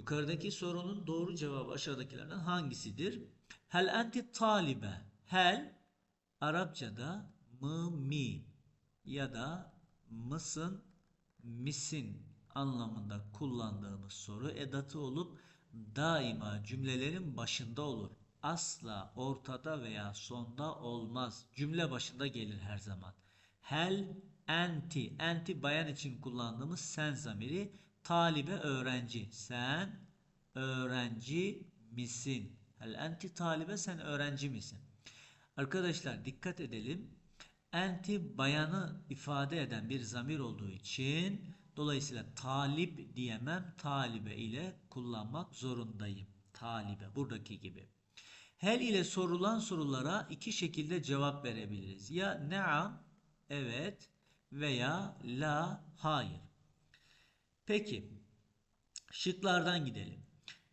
Yukarıdaki sorunun doğru cevabı aşağıdakilerden hangisidir? Hel enti talibe. Hel Arapçada mı mi ya da mısın misin anlamında kullandığımız soru edatı olup daima cümlelerin başında olur. Asla ortada veya sonda olmaz. Cümle başında gelir her zaman. Hel enti. Enti bayan için kullandığımız sen zamiri. Talibe öğrenci. Sen öğrenci misin? Hel enti talibe sen öğrenci misin? Arkadaşlar dikkat edelim. Enti bayanı ifade eden bir zamir olduğu için dolayısıyla talip diyemem. Talibe ile kullanmak zorundayım. Talibe buradaki gibi. Hel ile sorulan sorulara iki şekilde cevap verebiliriz. Ya neam evet veya la hayır. Peki şıklardan gidelim.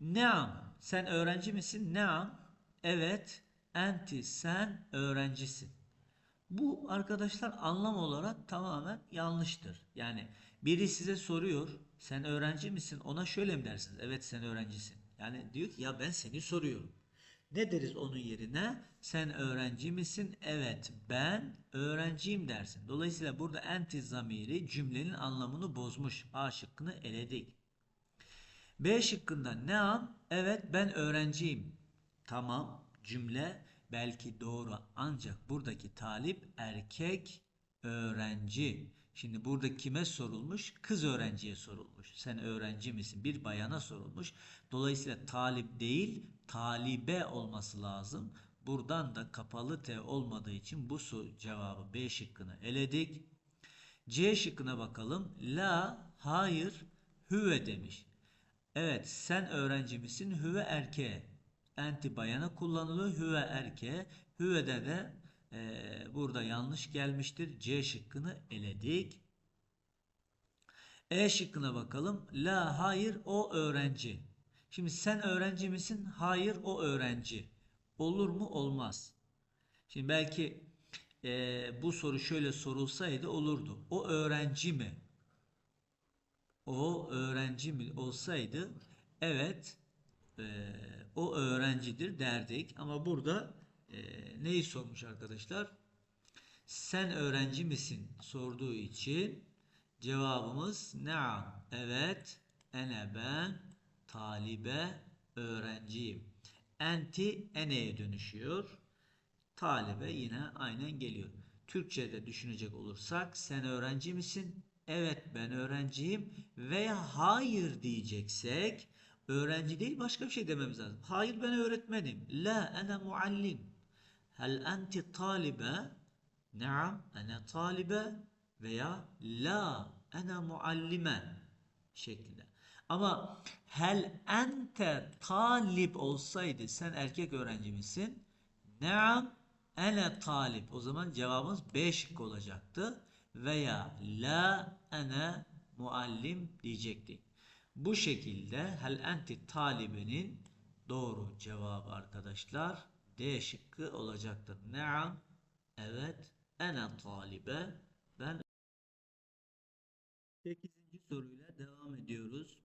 Neam sen öğrenci misin? Neam evet enti sen öğrencisin. Bu arkadaşlar anlam olarak tamamen yanlıştır. Yani biri size soruyor sen öğrenci misin? Ona şöyle mi dersiniz? Evet sen öğrencisin. Yani diyor ki ya ben seni soruyorum. Ne deriz onun yerine? Sen öğrenci misin? Evet ben öğrenciyim dersin. Dolayısıyla burada enti zamiri cümlenin anlamını bozmuş. A şıkkını eledik. B şıkkında ne an? Evet ben öğrenciyim. Tamam cümle belki doğru ancak buradaki talip erkek öğrenci. Şimdi burada kime sorulmuş? Kız öğrenciye sorulmuş. Sen öğrenci misin? Bir bayana sorulmuş. Dolayısıyla talip değil, talibe olması lazım. Buradan da kapalı T olmadığı için bu soru cevabı B şıkkını eledik. C şıkkına bakalım. La, hayır, hüve demiş. Evet, sen öğrenci misin? Hüve erkeğe. Enti bayana kullanılıyor. Hüve erkeğe. Hüve'de de e, burada yanlış gelmiştir. C şıkkını eledik. E şıkkına bakalım. La, hayır, o öğrenci. Şimdi sen öğrenci misin? Hayır, o öğrenci. Olur mu? Olmaz. Şimdi belki e, bu soru şöyle sorulsaydı olurdu. O öğrenci mi? O öğrenci mi olsaydı evet e, o öğrencidir derdik. Ama burada e, neyi sormuş arkadaşlar? Sen öğrenci misin sorduğu için cevabımız naam. Evet ene ben talibe öğrenciyim. Enti eneye dönüşüyor. Talibe yine aynen geliyor. Türkçe'de düşünecek olursak sen öğrenci misin? Evet ben öğrenciyim veya hayır diyeceksek öğrenci değil başka bir şey dememiz lazım. Hayır ben öğretmenim. La ene muallim. Hel enti talibe? Naam ene talibe veya la ene muallimen şeklinde. Ama hel ente talip olsaydı sen erkek öğrenci misin? Naam ene talip. O zaman cevabımız B şıkkı olacaktı. Veya la ene muallim diyecektik. Bu şekilde hel enti talibenin doğru cevabı arkadaşlar D şıkkı olacaktır. Naam evet ene talibe ben 8. soruyla devam ediyoruz.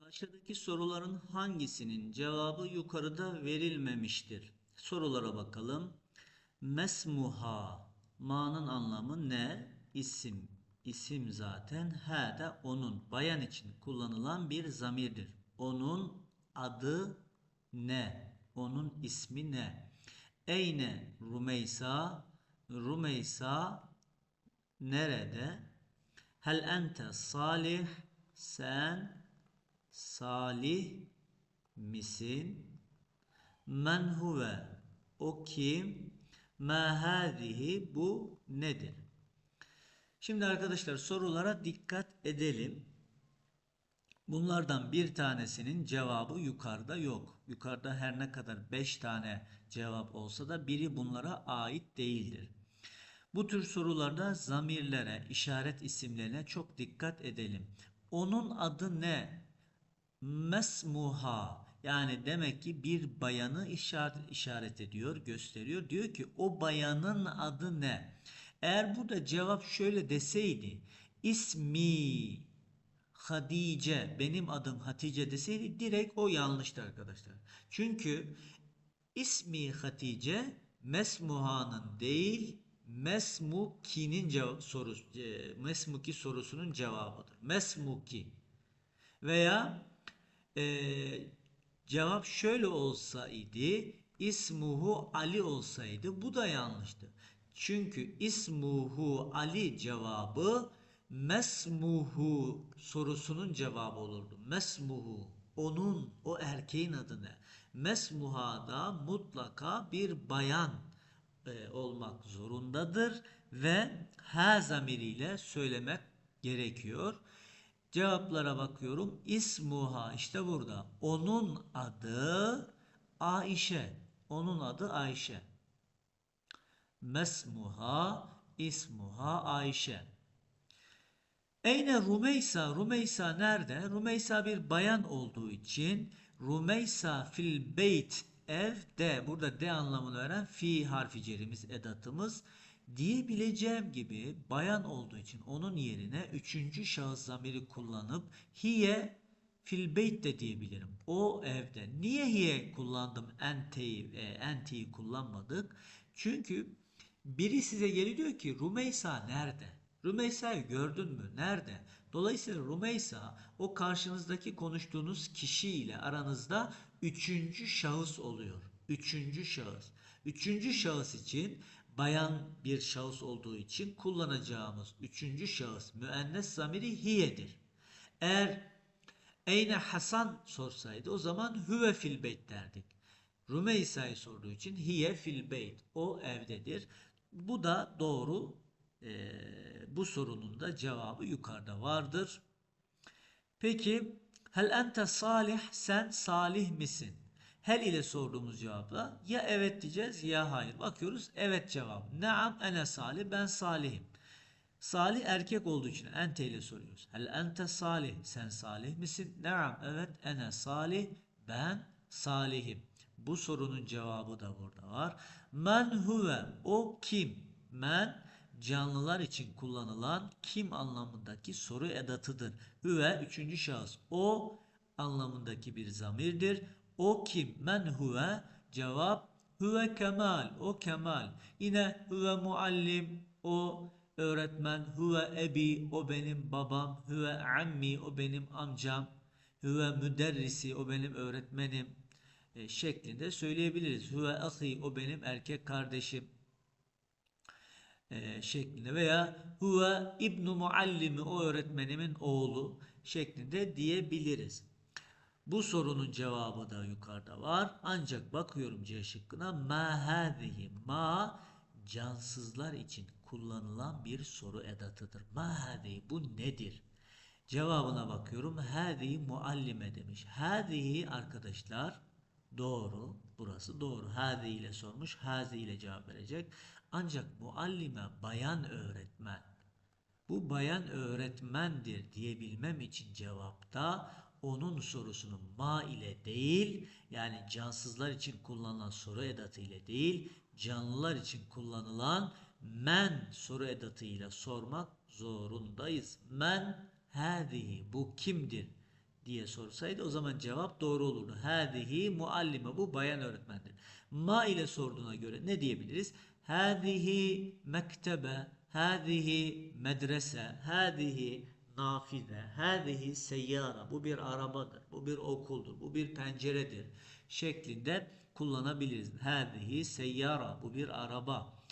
Aşağıdaki soruların hangisinin cevabı yukarıda verilmemiştir? Sorulara bakalım. Mesmuha. Ma'nın anlamı ne? İsim. İsim zaten. Ha da onun. Bayan için kullanılan bir zamirdir. Onun adı ne? Onun ismi ne? Eyne Rumeysa. Rumeysa nerede? Hel ente salih. Sen salih misin? Men huve o kim? Ma hadihi bu nedir? Şimdi arkadaşlar sorulara dikkat edelim. Bunlardan bir tanesinin cevabı yukarıda yok. Yukarıda her ne kadar 5 tane cevap olsa da biri bunlara ait değildir. Bu tür sorularda zamirlere, işaret isimlerine çok dikkat edelim. Onun adı ne? Mesmuha. Yani demek ki bir bayanı işaret, işaret ediyor, gösteriyor. Diyor ki o bayanın adı ne? Eğer burada cevap şöyle deseydi. İsmi Hadice benim adım Hatice deseydi direkt o yanlıştı arkadaşlar. Çünkü ismi Hatice Mesmuha'nın değil Mesmuki'nin sorusu e, Mesmuki sorusunun cevabıdır. Mesmuki veya e, cevap şöyle olsaydı ismuhu Ali olsaydı bu da yanlıştı. Çünkü ismuhu Ali cevabı mesmuhu sorusunun cevabı olurdu. Mesmuhu onun o erkeğin adı ne? Mesmuhada mutlaka bir bayan e, olmak zorundadır ve ha zamiriyle söylemek gerekiyor. Cevaplara bakıyorum. İsmuha işte burada. Onun adı Ayşe. Onun adı Ayşe. Mesmuha ismuha Ayşe. Eyne Rumeysa? Rumeysa nerede? Rumeysa bir bayan olduğu için Rumeysa fil beyt evde burada de anlamını veren fi harfi cerimiz edatımız diyebileceğim gibi bayan olduğu için onun yerine üçüncü şahıs zamiri kullanıp hiye fil beyt de diyebilirim. O evde. Niye hiye kullandım ente'yi e, ente'yi kullanmadık? Çünkü biri size geliyor ki Rumeysa nerede? Rumeysa'yı gördün mü? Nerede? Dolayısıyla Rumeysa o karşınızdaki konuştuğunuz kişiyle aranızda üçüncü şahıs oluyor. Üçüncü şahıs. Üçüncü şahıs için bayan bir şahıs olduğu için kullanacağımız üçüncü şahıs müennes zamiri hiyedir. Eğer Eyne Hasan sorsaydı o zaman hüve fil beyt derdik. Rumeysa'yı sorduğu için hiye fil beyt. O evdedir. Bu da doğru. Ee, bu sorunun da cevabı yukarıda vardır. Peki hel ente salih sen salih misin? Hel ile sorduğumuz cevapla ya evet diyeceğiz ya hayır. Bakıyoruz evet cevap. Naam ene salih ben salihim. Salih erkek olduğu için ente ile soruyoruz. Hel ente salih sen salih misin? Naam evet ene salih ben salihim. Bu sorunun cevabı da burada var. Men huve o kim? Men canlılar için kullanılan kim anlamındaki soru edatıdır. Hüve üçüncü şahıs. O anlamındaki bir zamirdir. O kim? Men huve? Cevap huve kemal. O kemal. Yine huve muallim. O öğretmen. Huve ebi. O benim babam. Huve ammi. O benim amcam. Huve müderrisi. O benim öğretmenim. E, şeklinde söyleyebiliriz. Huve ahi. O benim erkek kardeşim e, şeklinde veya huve ibnu muallimi o öğretmenimin oğlu şeklinde diyebiliriz. Bu sorunun cevabı da yukarıda var. Ancak bakıyorum C şıkkına ma hadihi ma cansızlar için kullanılan bir soru edatıdır. Ma hadihi bu nedir? Cevabına bakıyorum. Hadihi muallime demiş. Hadihi arkadaşlar doğru. Burası doğru. Hadi ile sormuş. Hazi ile cevap verecek. Ancak muallime bayan öğretmen. Bu bayan öğretmendir diyebilmem için cevapta onun sorusunun ma ile değil yani cansızlar için kullanılan soru edatı ile değil canlılar için kullanılan men soru edatı ile sormak zorundayız. Men hadihi bu kimdir diye sorsaydı o zaman cevap doğru olurdu. Hadihi muallime bu bayan öğretmendir. Ma ile sorduğuna göre ne diyebiliriz? Hadihi mektebe, hadihi medrese, hadihi nafize, hadihi seyyara. Bu bir arabadır, bu bir okuldur, bu bir penceredir şeklinde kullanabiliriz. Hadihi seyyara, bu bir araba.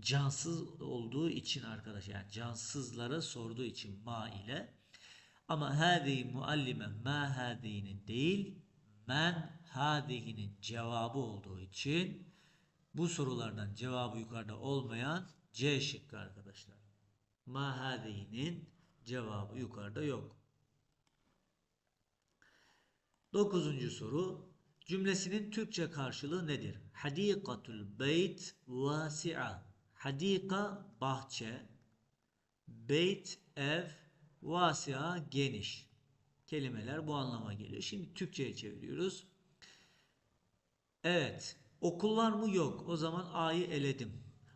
Cansız olduğu için arkadaşlar, yani cansızları sorduğu için ma ile. Ama hadihi muallime ma hadihinin değil, men hadihinin cevabı olduğu için bu sorulardan cevabı yukarıda olmayan C şıkkı arkadaşlar. Ma hadihi'nin cevabı yukarıda yok. Dokuzuncu soru. Cümlesinin Türkçe karşılığı nedir? Hadikatul beyt vasi'a. Hadika bahçe. Beyt ev. Vasi'a geniş. Kelimeler bu anlama geliyor. Şimdi Türkçe'ye çeviriyoruz. Evet. Okullar mı? Yok. O zaman A'yı eledim.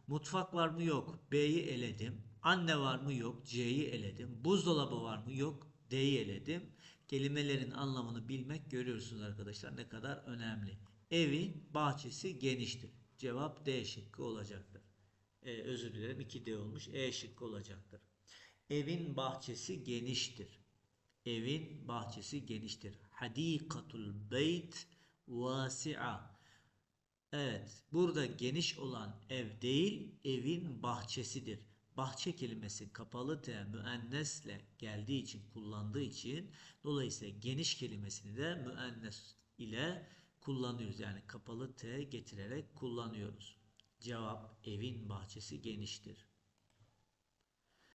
Mutfak var mı? Yok. B'yi eledim. Anne var mı? Yok. C'yi eledim. Buzdolabı var mı? Yok. D'yi eledim. Kelimelerin anlamını bilmek görüyorsunuz arkadaşlar ne kadar önemli. Evin bahçesi geniştir. Cevap D şıkkı olacaktır. Ee, özür dilerim 2D olmuş. E şıkkı olacaktır. Evin bahçesi geniştir. Evin bahçesi geniştir. Hadikatul beyt vasi'a. Evet, burada geniş olan ev değil, evin bahçesidir. Bahçe kelimesi kapalı T müennesle geldiği için, kullandığı için dolayısıyla geniş kelimesini de müennes ile kullanıyoruz. Yani kapalı T getirerek kullanıyoruz. Cevap evin bahçesi geniştir.